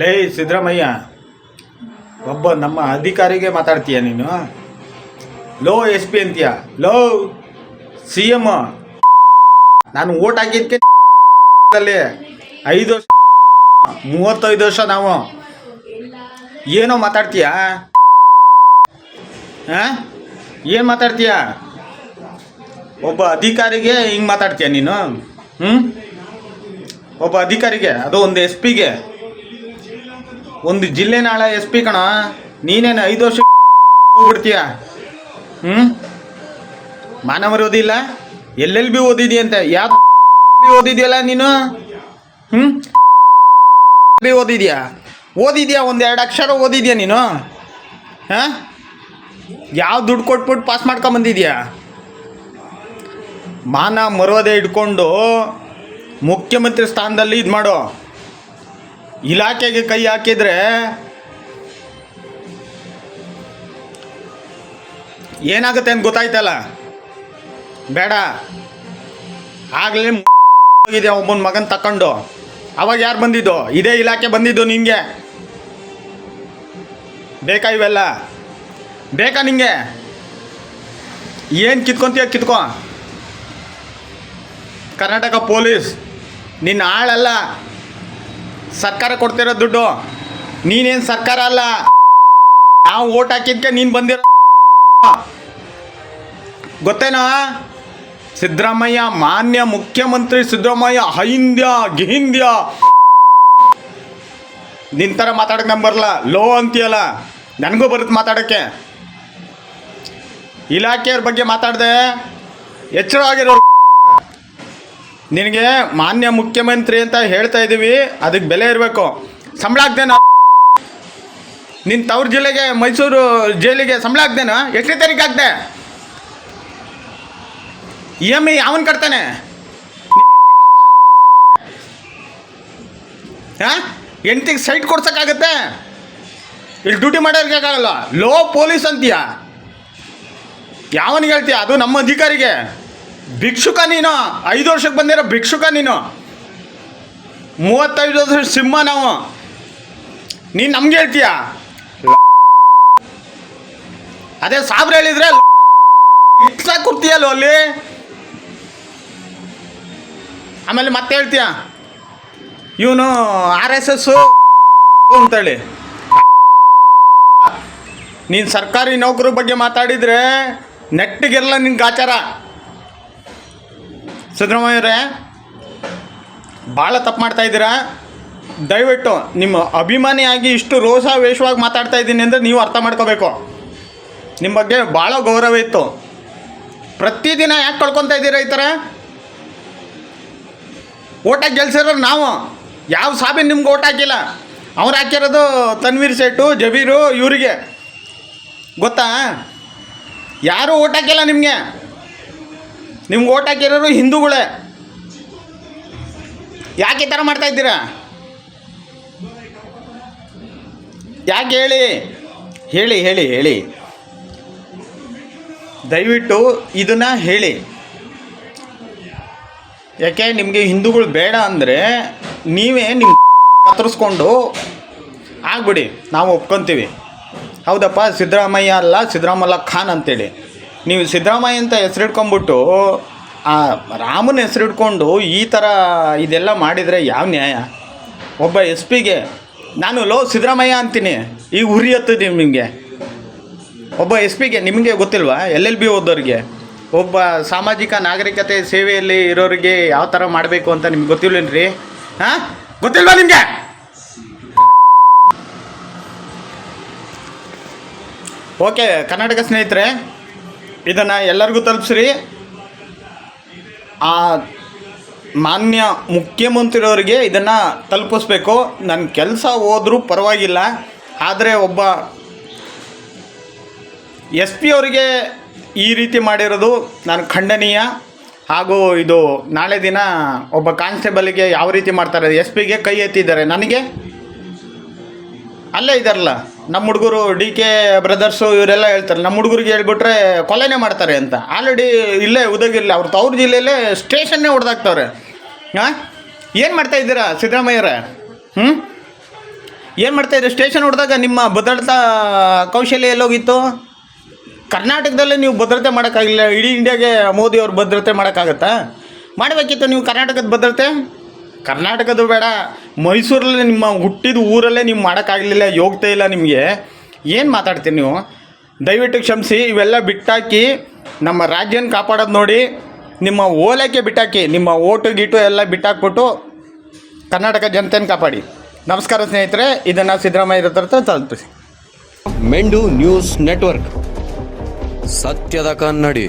ಲೇ ಸಿದ್ದರಾಮಯ್ಯ, ಒಬ್ಬ ನಮ್ಮ ಅಧಿಕಾರಿಗೆ ಮಾತಾಡ್ತೀಯ ನೀನು? ಲೋ ಎಸ್ ಪಿ ಅಂತೀಯ? ಲೋ ಸಿ ಎಂ ನಾನು ಓಟ್ ಹಾಕಿದ್ಕೆ ಐದು ವರ್ಷ, ಮೂವತ್ತೈದು ವರ್ಷ ನಾವು. ಏನೋ ಮಾತಾಡ್ತೀಯ? ಹಾಂ ಏನು ಮಾತಾಡ್ತೀಯ? ಒಬ್ಬ ಅಧಿಕಾರಿಗೆ ಹಿಂಗೆ ಮಾತಾಡ್ತೀಯ ನೀನು? ಹ್ಞೂ ಒಬ್ಬ ಅಧಿಕಾರಿಗೆ, ಅದು ಒಂದು ಎಸ್ ಪಿಗೆ ಒಂದು ಜಿಲ್ಲೆ ನಾಳೆ ಎಸ್ ಪಿ ಕಣ. ನೀನೇನು ಐದು ವರ್ಷ ಹೋಗ್ಬಿಡ್ತೀಯ? ಹ್ಞೂ ಮಾನವರು ಓದಿಲ್ಲ ಎಲ್ಲೆಲ್ಲಿ ಬಿ ಓದಿದ್ಯಂತ? ಯಾವ ಓದಿದ್ಯಲ್ಲ ನೀನು? ಹ್ಞೂ ಬಿ ಓದಿದ್ಯಾ? ಓದಿದ್ಯಾ? ಒಂದು ಎರಡು ಅಕ್ಷರ ಓದಿದ್ಯಾ ನೀನು? ಹಾಂ? ಯಾವ ದುಡ್ಡು ಕೊಟ್ಬಿಟ್ಟು ಪಾಸ್ ಮಾಡ್ಕೊಂಬಂದಿದ್ಯಾ ಮಾನ ಮರೋದೆ ಇಟ್ಕೊಂಡು ಮುಖ್ಯಮಂತ್ರಿ ಸ್ಥಾನದಲ್ಲಿ ಇದು ಮಾಡು. ಇಲಾಖೆಗೆ ಕೈ ಹಾಕಿದ್ರೆ ಏನಾಗುತ್ತೆ ಅಂತ ಗೊತ್ತಾಯ್ತಲ್ಲ? ಬೇಡ. ಆಗಲೇ ಹೋಗಿದೆ ಒಬ್ಬನ ಮಗನ ತಕೊಂಡು. ಅವಾಗ ಯಾರು ಬಂದಿದ್ದು? ಇದೇ ಇಲಾಖೆ ಬಂದಿದ್ದು ನಿಮಗೆ ಬೇಕಾ ಇವೆಲ್ಲ? ಬೇಕಾ ನಿಂಗೆ? ಏನು ಕಿತ್ಕೊಂತೀಯ ಕಿತ್ಕೊ. ಕರ್ನಾಟಕ ಪೊಲೀಸ್. ನಿನ್ನ ಆಳಲ್ಲ. ಸರ್ಕಾರ ಕೊಡ್ತಿರೋ ದುಡ್ಡು. ನೀನೇನು ಸರ್ಕಾರ ಅಲ್ಲ. ನಾವು ಓಟ್ ಹಾಕಿದ್ಕೆ ನೀನು ಬಂದಿರೋ ಗೊತ್ತೇನಾ? ಸಿದ್ದರಾಮಯ್ಯ, ಮಾನ್ಯ ಮುಖ್ಯಮಂತ್ರಿ ಸಿದ್ದರಾಮಯ್ಯ ಹೈಂದ್ಯ ಗಿಹಿಂದ್ಯ. ನಿನ್ನ ಥರ ಮಾತಾಡಕ್ಕೆ ನಂಗೆ ಬರಲ್ಲ. ಲೋ ಅಂತೀಯಲ್ಲ. ನನಗೂ ಬರುತ್ತೆ ಮಾತಾಡೋಕ್ಕೆ. ಇಲಾಖೆಯವ್ರ ಬಗ್ಗೆ ಮಾತಾಡಿದೆ. ಎಚ್ಚರವಾಗಿರೋ ನಿನಗೆ ಮಾನ್ಯ ಮುಖ್ಯಮಂತ್ರಿ ಅಂತ ಹೇಳ್ತಾ ಇದ್ದೀವಿ, ಅದಕ್ಕೆ ಬೆಲೆ ಇರಬೇಕು. ಸಂಬಳ ಆಗ್ದೇನ ನಿನ್ನ ತವ್ರ ಜಿಲ್ಲೆಗೆ, ಮೈಸೂರು ಜೈಲಿಗೆ ಸಂಬಳ ಆಗ್ದೇನ ಎಷ್ಟನೇ ತಾರೀಕು ಆಗ್ದೆ ಇ ಎಂ ಐ ಯಾವನ್ ಕಟ್ತಾನೆ? ಹಾಂ? ಸೈಟ್ ಕೊಡ್ಸೋಕ್ಕಾಗತ್ತೆ? ಇಲ್ಲಿ ಡ್ಯೂಟಿ ಮಾಡೋರ್ಗಾಗಲ್ಲ ಲೋ ಪೊಲೀಸ್ ಅಂತೀಯ? ಯಾವನಿಗೆ ಹೇಳ್ತೀಯ? ಅದು ನಮ್ಮ ಅಧಿಕಾರಿಗೆ. ಭಿಕ್ಷುಕ ನೀನು. ಐದು ವರ್ಷಕ್ಕೆ ಬಂದಿರೋ ಭಿಕ್ಷುಕ ನೀನು. ಮೂವತ್ತೈದು ವರ್ಷ ಸಿಂಹ ನಾವು. ನೀನು ನಮ್ಗೆ ಹೇಳ್ತೀಯ? ಅದೇ ಸಾಬ್ರು ಹೇಳಿದ್ರೆ ಸಾಕು ಕೂರ್ತೀಯಲ್ಲೋ ಅಲ್ಲಿ ಆಮೇಲೆ ಮತ್ತೆ ಹೇಳ್ತೀಯ? ಇವನು ಆರ್ ಎಸ್ ಎಸ್ ಅಂತೇಳಿ. ನೀನು ಸರ್ಕಾರಿ ನೌಕರ ಬಗ್ಗೆ ಮಾತಾಡಿದರೆ ನೆಟ್ಟಿಗೆಲ್ಲ ನಿನ್ಗೆ ಗಾಚಾರ. ಸಿದ್ದರಾಮಯ್ಯವರೇ ಭಾಳ ತಪ್ಪು ಮಾಡ್ತಾ ಇದ್ದೀರಾ? ದಯವಿಟ್ಟು ನಿಮ್ಮ ಅಭಿಮಾನಿಯಾಗಿ ಇಷ್ಟು ರೋಷಾವೇಶವಾಗಿ ಮಾತಾಡ್ತಾ ಇದ್ದೀನಿ ಅಂದರೆ ನೀವು ಅರ್ಥ ಮಾಡ್ಕೋಬೇಕು. ನಿಮ್ಮ ಬಗ್ಗೆ ಭಾಳ ಗೌರವ ಇತ್ತು. ಪ್ರತಿದಿನ ಯಾಕೆ ಕಳ್ಕೊತಾ ಇದ್ದೀರಾ ಈ ಥರ? ಓಟಾಗಿ ಗೆಲ್ಸಿರೋರು ನಾವು. ಯಾವ ಸಾಬಿನ ನಿಮ್ಗೆ ಓಟ್ ಹಾಕಿಲ್ಲ. ಅವ್ರು ಹಾಕಿರೋದು ತನ್ವೀರ್ ಸೇಟು ಜಬೀರು, ಇವರಿಗೆ. ಗೊತ್ತಾ? ಯಾರೂ ಓಟ್ ಹಾಕಿಲ್ಲ ನಿಮಗೆ. ನಿಮ್ಗೆ ಓಟ್ ಹಾಕಿರೋರು ಹಿಂದೂಗಳೇ. ಯಾಕೆ ಈ ಥರ ಮಾಡ್ತಾ ಇದ್ದೀರಾ? ಯಾಕೆ ಹೇಳಿ? ಹೇಳಿ ಹೇಳಿ ಹೇಳಿ. ದಯವಿಟ್ಟು ಇದನ್ನು ಹೇಳಿ. ಯಾಕೆ ನಿಮಗೆ ಹಿಂದೂಗಳು ಬೇಡ ಅಂದರೆ ನೀವೇ ನಿಮ್ಮ ಕತ್ತರಿಸ್ಕೊಂಡು ಆಗ್ಬಿಡಿ, ನಾವು ಒಪ್ಕೊತೀವಿ. ಹೌದಪ್ಪ, ಸಿದ್ದರಾಮಯ್ಯ ಅಲ್ಲ ಸಿದ್ದರಾಮಲ್ಲ ಖಾನ್ ಅಂತೇಳಿ. ನೀವು ಸಿದ್ದರಾಮಯ್ಯ ಅಂತ ಹೆಸರಿಟ್ಕೊಂಬಿಟ್ಟು ಆ ರಾಮನ ಹೆಸರಿಟ್ಕೊಂಡು ಈ ಥರ ಇದೆಲ್ಲ ಮಾಡಿದರೆ ಯಾವ ನ್ಯಾಯ? ಒಬ್ಬ ಎಸ್ ಪಿಗೆ, ನಾನು ಲೋ ಸಿದ್ದರಾಮಯ್ಯ ಅಂತೀನಿ, ಈ ಉರಿ ಹತ್ತಿದ್ದೀವಿ ನಿಮಗೆ. ಒಬ್ಬ ಎಸ್ ಪಿಗೆ, ನಿಮಗೆ ಗೊತ್ತಿಲ್ವಾ? ಎಲ್ ಎಲ್ ಬಿ ಓದೋರಿಗೆ ಒಬ್ಬ ಸಾಮಾಜಿಕ ನಾಗರಿಕತೆ ಸೇವೆಯಲ್ಲಿ ಇರೋರಿಗೆ ಯಾವ ಥರ ಮಾಡಬೇಕು ಅಂತ ನಿಮ್ಗೆ ಗೊತ್ತಿಲ್ವೇನ್ರಿ? ಹಾಂ? ಗೊತ್ತಿಲ್ವಾ ನಿಮಗೆ? ಓಕೆ, ಕರ್ನಾಟಕ ಸ್ನೇಹಿತರೆ ಇದನ್ನು ಎಲ್ಲರಿಗೂ ತಲುಪಿಸ್ರಿ. ಆ ಮಾನ್ಯ ಮುಖ್ಯಮಂತ್ರಿಯವರಿಗೆ ಇದನ್ನು ತಲುಪಿಸ್ಬೇಕು. ನನ್ನ ಕೆಲಸ ಹೋದರೂ ಪರವಾಗಿಲ್ಲ. ಆದರೆ ಒಬ್ಬ ಎಸ್ ಪಿ ಅವರಿಗೆ ಈ ರೀತಿ ಮಾಡಿರೋದು ನಾನು ಖಂಡನೀಯ. ಹಾಗೂ ಇದು ನಾಳೆ ದಿನ ಒಬ್ಬ ಕಾನ್ಸ್ಟೇಬಲ್ಗೆ ಯಾವ ರೀತಿ ಮಾಡ್ತಾರೆ, ಎಸ್ ಪಿಗೆ ಕೈ ಎತ್ತಿದ್ದಾರೆ ನನಗೆ? ಅಲ್ಲೇ ಇದ್ದಾರಲ್ಲ? ನಮ್ಮ ಹುಡುಗರು ಡಿ ಕೆ ಬ್ರದರ್ಸು ಇವರೆಲ್ಲ ಹೇಳ್ತಾರೆ, ನಮ್ಮ ಹುಡುಗರಿಗೆ ಹೇಳ್ಬಿಟ್ರೆ ಕೊಲೆನೇ ಮಾಡ್ತಾರೆ ಅಂತ. ಆಲ್ರೆಡಿ ಇಲ್ಲೇ ಉದಗಿರಲಿ ಅವ್ರ ತವ್ರ ಜಿಲ್ಲೆಯಲ್ಲೇ ಸ್ಟೇಷನ್ನೇ ಹೊಡೆದಾಕ್ತವ್ರೆ. ಹಾಂ? ಏನು ಮಾಡ್ತಾ ಇದ್ದೀರಾ ಸಿದ್ದರಾಮಯ್ಯರೇ ಹ್ಞೂ ಏನು ಮಾಡ್ತಾ ಮಾಡ್ತಾಯಿದ್ರಿ ಸ್ಟೇಷನ್ ಹೊಡೆದಾಗ ನಿಮ್ಮ ಭದ್ರತಾ ಕೌಶಲ್ಯ ಎಲ್ಲೋಗಿತ್ತು ಕರ್ನಾಟಕದಲ್ಲೇ ನೀವು ಭದ್ರತೆ ಮಾಡೋಕ್ಕಾಗಿಲ್ಲ, ಇಡೀ ಇಂಡಿಯಾಗೆ ಮೋದಿ ಅವ್ರ ಭದ್ರತೆ ಮಾಡೋಕ್ಕಾಗತ್ತಾ? ಮಾಡಬೇಕಿತ್ತು ನೀವು ಕರ್ನಾಟಕದ ಭದ್ರತೆ? ಕರ್ನಾಟಕದ ಬೇಡ, ಮೈಸೂರಲ್ಲಿ ನಿಮ್ಮ ಹುಟ್ಟಿದ ಊರಲ್ಲೇ ನೀವು ಮಾಡೋಕ್ಕಾಗಲಿಲ್ಲ, ಯೋಗ್ಯತೆ ಇಲ್ಲ ನಿಮಗೆ. ಏನು ಮಾತಾಡ್ತೀರಿ ನೀವು? ದಯವಿಟ್ಟು ಕ್ಷಮಿಸಿ, ಇವೆಲ್ಲ ಬಿಟ್ಟಾಕಿ, ನಮ್ಮ ರಾಜ್ಯನ ಕಾಪಾಡೋದು ನೋಡಿ, ನಿಮ್ಮ ಓಲೈಕೆ ಬಿಟ್ಟಾಕಿ, ನಿಮ್ಮ ಓಟು ಗೀಟು ಎಲ್ಲ ಬಿಟ್ಟಾಕ್ಬಿಟ್ಟು ಕರ್ನಾಟಕ ಜನತೆಯನ್ನು ಕಾಪಾಡಿ. ನಮಸ್ಕಾರ ಸ್ನೇಹಿತರೆ, ಇದನ್ನು ಸಿದ್ದರಾಮಯ್ಯ ಹತ್ರ ತಲುಪಿಸಿ ಮೆಂಡು ನ್ಯೂಸ್ ನೆಟ್ವರ್ಕ್. ಸತ್ಯದ ಕನ್ನಡಿ.